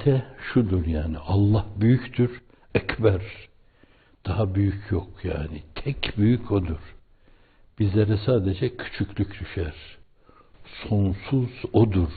Realite şudur yani Allah büyüktür, ekber. Daha büyük yok yani. Tek büyük odur. Bizlere sadece küçüklük düşer. Sonsuz odur.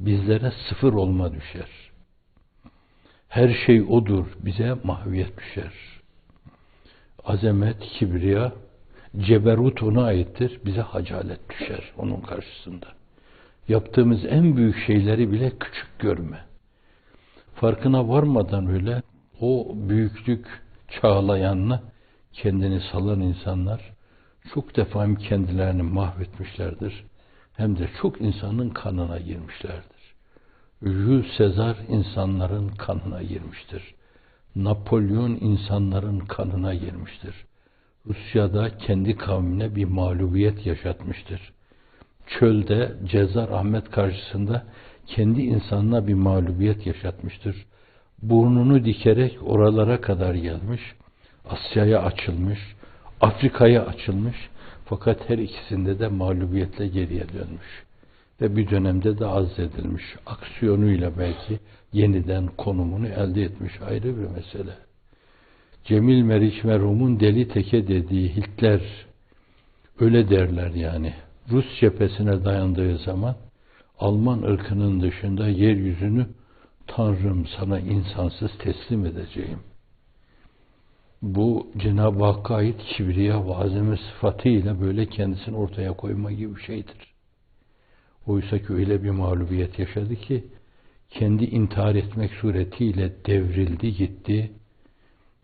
Bizlere sıfır olma düşer. Her şey odur. Bize mahviyet düşer. Azamet, kibriya, ceberut ona aittir. Bize hacalet düşer onun karşısında. Yaptığımız en büyük şeyleri bile küçük görme. Farkına varmadan öyle o büyüklük çağlayanla kendini salan insanlar çok defa hem kendilerini mahvetmişlerdir hem de çok insanın kanına girmişlerdir. Jules Sezar insanların kanına girmiştir. Napolyon insanların kanına girmiştir. Rusya'da kendi kavmine bir mağlubiyet yaşatmıştır. Çölde Cezar Ahmet karşısında kendi insanına bir mağlubiyet yaşatmıştır. Burnunu dikerek oralara kadar gelmiş, Asya'ya açılmış, Afrika'ya açılmış fakat her ikisinde de mağlubiyetle geriye dönmüş. Ve bir dönemde de azledilmiş. Aksiyonuyla belki yeniden konumunu elde etmiş ayrı bir mesele. Cemil Meriç merhumun deli teke dediği Hitler öyle derler yani. Rus cephesine dayandığı zaman Alman ırkının dışında yeryüzünü Tanrım sana insansız teslim edeceğim. Bu Cenab-ı Hakk'a ait kibriya ve azame sıfatıyla böyle kendisini ortaya koyma gibi bir şeydir. Oysa ki öyle bir mağlubiyet yaşadı ki kendi intihar etmek suretiyle devrildi gitti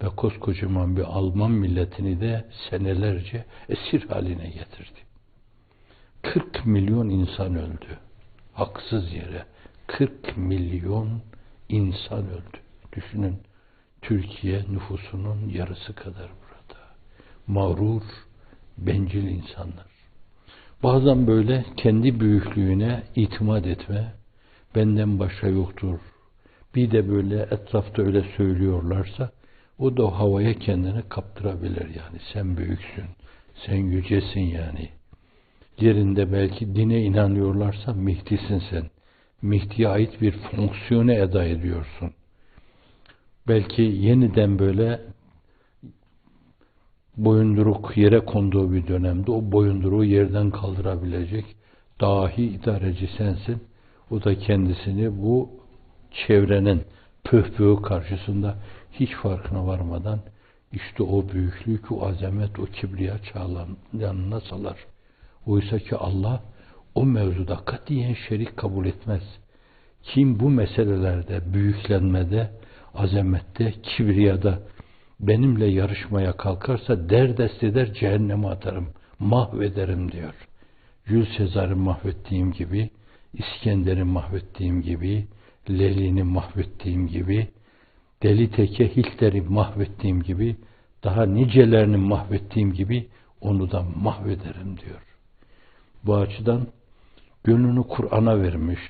ve koskocaman bir Alman milletini de senelerce esir haline getirdi. 40 milyon insan öldü. Haksız yere 40 milyon insan öldü. Düşünün Türkiye nüfusunun yarısı kadar burada. Mağrur, bencil insanlar. Bazen böyle kendi büyüklüğüne itimat etme, benden başka yoktur. Bir de böyle etrafta öyle söylüyorlarsa, o da havaya kendini kaptırabilir yani. Sen büyüksün, sen yücesin yani. Yerinde belki dine inanıyorlarsa Mihdi'sin sen. Mihdi'ye ait bir fonksiyonu eda ediyorsun. Belki yeniden böyle boyunduruk yere konduğu bir dönemde o boyunduruğu yerden kaldırabilecek dahi idareci sensin. O da kendisini bu çevrenin pöhpöğü karşısında hiç farkına varmadan işte o büyüklük, o azamet, o kibriya çağlan yanına salar. Oysa ki Allah o mevzuda katiyen şerik kabul etmez. Kim bu meselelerde, büyüklenmede, azamette, kibriyada benimle yarışmaya kalkarsa derdest eder cehenneme atarım, mahvederim diyor. Jules Sezar'ı mahvettiğim gibi, İskender'i mahvettiğim gibi, Lelin'i mahvettiğim gibi, Deli Teke Hitler'i mahvettiğim gibi, daha nicelerini mahvettiğim gibi onu da mahvederim diyor. Bu açıdan gönlünü Kur'an'a vermiş,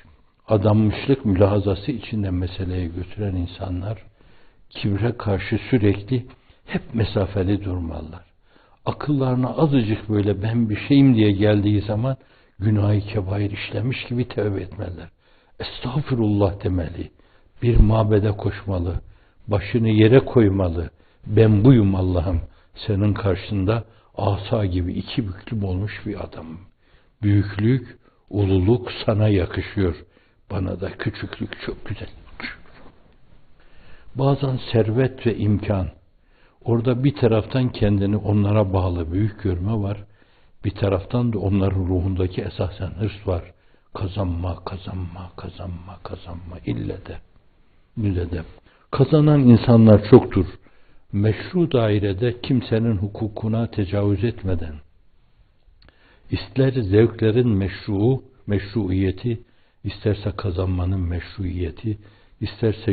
adanmışlık mülahazası içinde meseleyi götüren insanlar, kibre karşı sürekli hep mesafeli durmalılar. Akıllarına azıcık böyle ben bir şeyim diye geldiği zaman günahı kebair işlemiş gibi tövbe etmeliler. Estağfurullah demeli. Bir mabede koşmalı. Başını yere koymalı. Ben buyum Allah'ım. Senin karşında asa gibi iki büklüm olmuş bir adamım. Büyüklük, ululuk sana yakışıyor. Bana da küçüklük çok güzel. Bazen servet ve imkan. Orada bir taraftan kendini onlara bağlı büyük görme var. Bir taraftan da onların ruhundaki esasen hırs var. Kazanma, kazanma, kazanma, kazanma. İlle de, mülle de. Kazanan insanlar çoktur. Meşru dairede kimsenin hukukuna tecavüz etmeden, ister zevklerin meşru, meşruiyeti, isterse kazanmanın meşruiyeti, isterse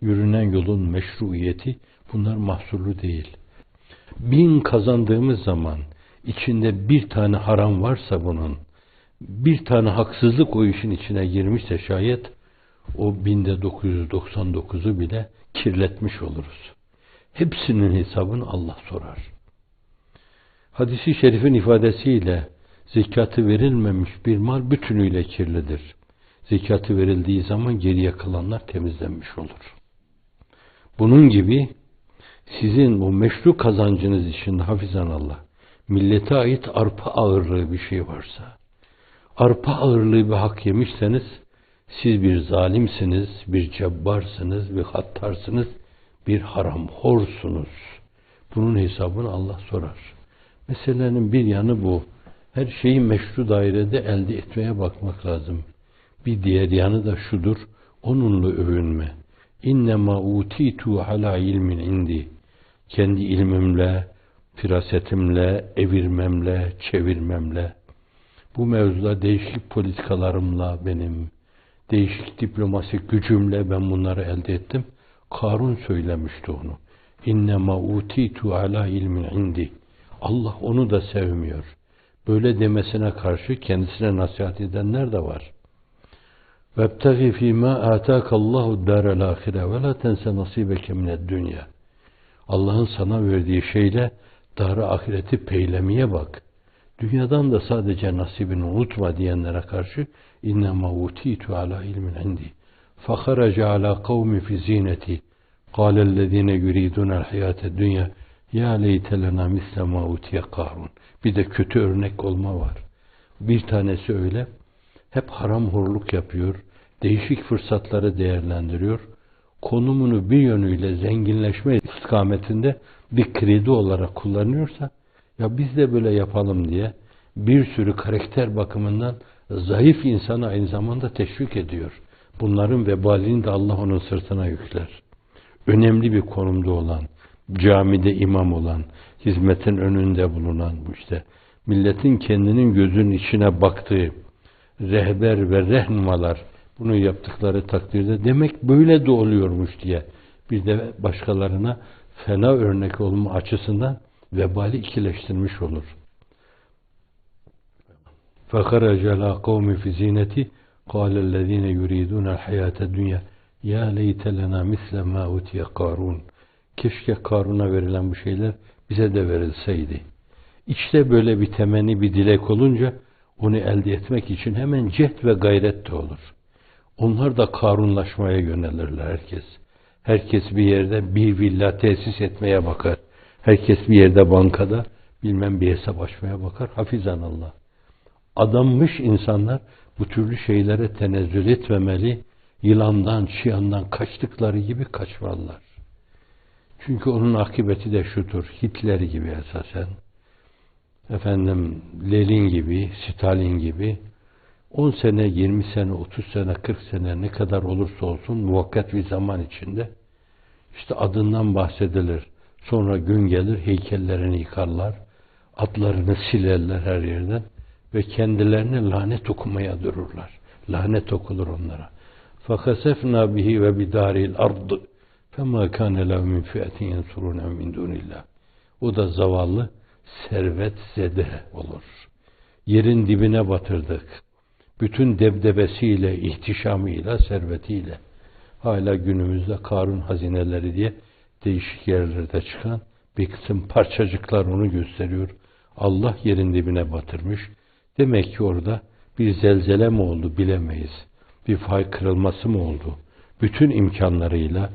yürünen yolun meşruiyeti bunlar mahsurlu değil. Bin kazandığımız zaman içinde bir tane haram varsa bunun, bir tane haksızlık o işin içine girmişse şayet o binde 999'u bile kirletmiş oluruz. Hepsinin hesabını Allah sorar. Hadisi şerifin ifadesiyle zekatı verilmemiş bir mal bütünüyle kirlidir. Zekatı verildiği zaman geriye kalanlar temizlenmiş olur. Bunun gibi sizin bu meşru kazancınız içinde hafizan Allah, millete ait arpa ağırlığı bir şey varsa, arpa ağırlığı bir hak yemişseniz, siz bir zalimsiniz, bir cebbarsınız, bir hattarsınız, bir haramhorsunuz. Bunun hesabını Allah sorar. Meselenin bir yanı bu. Her şeyi meşru dairede elde etmeye bakmak lazım. Bir diğer yanı da şudur. Onunla övünme. İnnemâ utitu ala ilmin indi. Kendi ilmimle, firasetimle, evirmemle, çevirmemle, bu mevzuda değişik politikalarımla benim, değişik diplomasi gücümle ben bunları elde ettim. Karun söylemişti onu. İnnemâ utitu ala ilmin indi. Allah onu da sevmiyor. Böyle demesine karşı kendisine nasihat edenler de var. وَابْتَغِ ف۪ي مَا آتَاكَ اللّٰهُ الدَّارَ الْآخِرَةِ وَلَا تَنْسَ نَصِيبَكَ مِنَ الدُّنْيَا Allah'ın sana verdiği şeyle darı ahireti peylemeye bak. Dünyadan da sadece nasibini unutma diyenlere karşı innema utitu ala ilmin indi. فَخَرَجَ عَلَى قَوْمِ فِي زِينَتِي قَالَ الَّذ۪ينَ يُرِيدُونَ الْحَيَاةَ الدُّنْيَا ya leyte lena misle ma utiye karun. Bir de kötü örnek olma var. Bir tanesi öyle. Hep haram horluk yapıyor. Değişik fırsatları değerlendiriyor. Konumunu bir yönüyle zenginleşme istikametinde bir kredi olarak kullanıyorsa ya biz de böyle yapalım diye bir sürü karakter bakımından zayıf insanı aynı zamanda teşvik ediyor. Bunların vebalini de Allah onun sırtına yükler. Önemli bir konumda olan, camide imam olan, hizmetin önünde bulunan bu işte milletin kendinin gözünün içine baktığı rehber ve rehnumalar bunu yaptıkları takdirde demek böyle de oluyormuş diye bir de başkalarına fena örnek olma açısından vebali ikileştirmiş olur. فَخَرَجَ لَا قَوْمِ فِي زِينَتِ قَالَ الَّذ۪ينَ يُرِيدُونَ الْحَيَاةَ الدُّنْيَا يَا لَيْتَ لَنَا مِثْلَ مَا اُتِيَ قَارُونَ Keşke Karun'a verilen bu şeyler bize de verilseydi. İşte böyle bir temenni, bir dilek olunca onu elde etmek için hemen cehd ve gayret de olur. Onlar da karunlaşmaya yönelirler herkes. Herkes bir yerde bir villa tesis etmeye bakar. Herkes bir yerde bankada bilmem bir hesap açmaya bakar. Hafizan Allah. Adammış insanlar bu türlü şeylere tenezzül etmemeli, yılandan, çıyandan kaçtıkları gibi kaçmalılar. Çünkü onun akıbeti de şudur. Hitler gibi esasen. Efendim Lenin gibi, Stalin gibi 10 sene, 20 sene, 30 sene, 40 sene ne kadar olursa olsun muvakkat bir zaman içinde işte adından bahsedilir. Sonra gün gelir heykellerini yıkarlar, atlarını silerler her yerden ve kendilerine lanet okumaya dururlar. Lanet okulur onlara. Fakasefna bihi ve bidaril ardı فَمَا كَانَ لَهُ مِنْ فِئَةٍ يَنْصُرُونَ مِنْ دُونِ اللّٰهِ O da zavallı, servet zede olur. Yerin dibine batırdık. Bütün debdebesiyle, ihtişamıyla, servetiyle. Hala günümüzde Karun hazineleri diye değişik yerlerde çıkan bir kısım parçacıklar onu gösteriyor. Allah yerin dibine batırmış. Demek ki orada bir zelzele mi oldu bilemeyiz. Bir fay kırılması mı oldu? Bütün imkanlarıyla,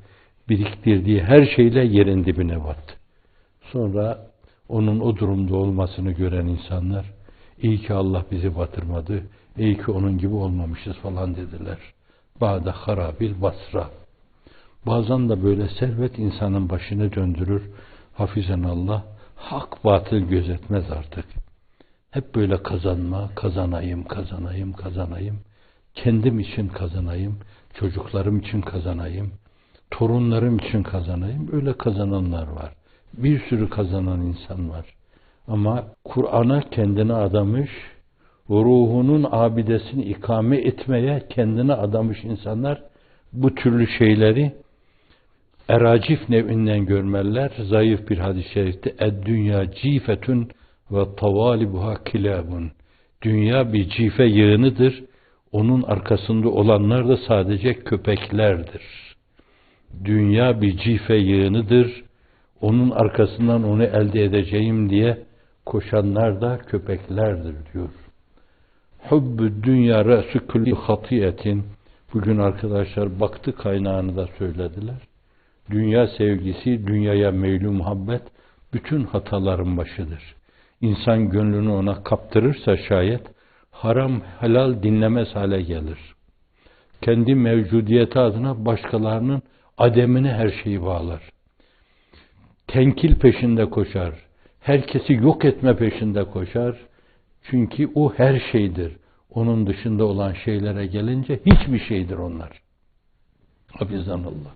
biriktirdiği her şeyle yerin dibine battı. Sonra onun o durumda olmasını gören insanlar iyi ki Allah bizi batırmadı, iyi ki onun gibi olmamışız falan dediler. Bağda harabil basra. Bazen de böyle servet insanın başını döndürür. Hafizen Allah hak batıl gözetmez artık. Hep böyle kazanma, kazanayım, kazanayım, kazanayım. Kendim için kazanayım, çocuklarım için kazanayım torunlarım için kazanayım. Öyle kazananlar var. Bir sürü kazanan insan var. Ama Kur'an'a kendini adamış, ruhunun abidesini ikame etmeye kendini adamış insanlar bu türlü şeyleri eracif nevinden görmeler. Zayıf bir hadis-i şerifte ed-dünya cifetun ve tavalibuha kilabun. Dünya bir cife yığınıdır. Onun arkasında olanlar da sadece köpeklerdir. Dünya bir cife yığınıdır. Onun arkasından onu elde edeceğim diye koşanlar da köpeklerdir diyor. Hubbü dünya re'sü külli hatiyetin. Bugün arkadaşlar baktı kaynağını da söylediler. Dünya sevgisi, dünyaya meylü muhabbet bütün hataların başıdır. İnsan gönlünü ona kaptırırsa şayet haram helal dinlemez hale gelir. Kendi mevcudiyeti adına başkalarının ademine her şeyi bağlar. Tenkil peşinde koşar. Herkesi yok etme peşinde koşar. Çünkü o her şeydir. Onun dışında olan şeylere gelince hiçbir şeydir onlar. Hafizanallah.